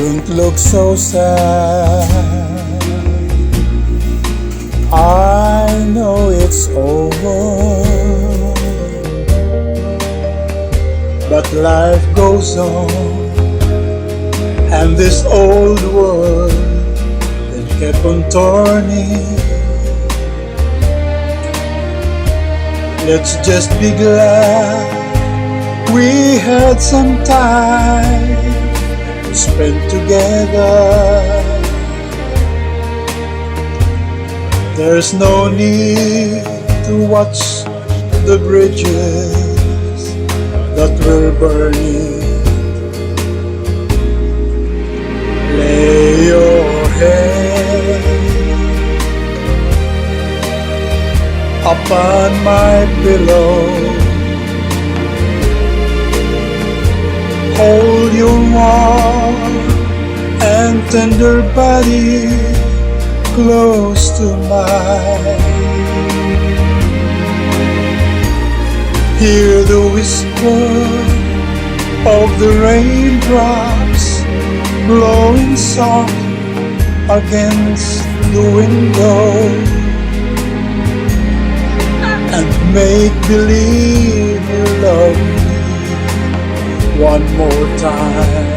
Don't look so sad. I know it's over. But life goes on. And this old world it kept on turning. Let's just be glad we had some time spend together. There's no need to watch the bridges that were burning. Lay your head upon my pillow. Tender body close to mine. Hear the whisper of the raindrops blowing soft against the window and make believe you love me one more time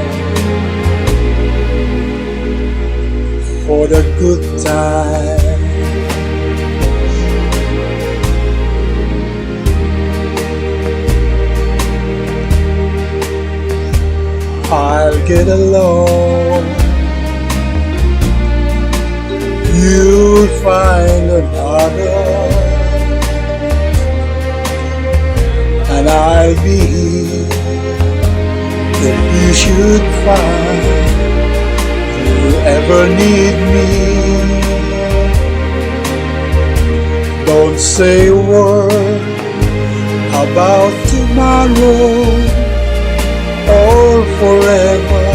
for the good time. I'll get along. You'll find another, and I'll be if you should find ever need me. Don't say a word about tomorrow or forever.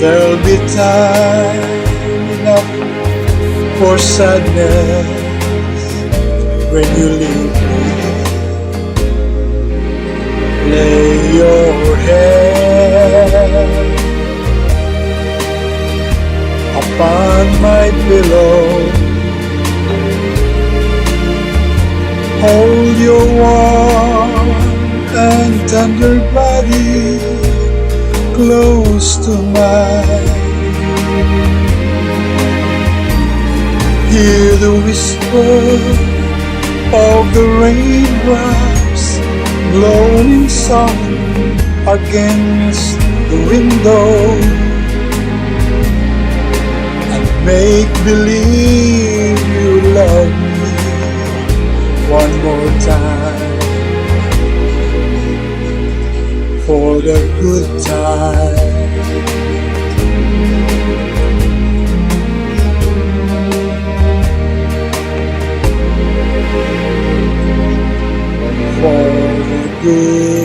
There'll be time enough for sadness when you leave me. Lay your pillow. Hold your warm and tender body close to mine. Hear the whisper of the raindrops blowing soft against the window make believe you love me one more time for the good time. For the good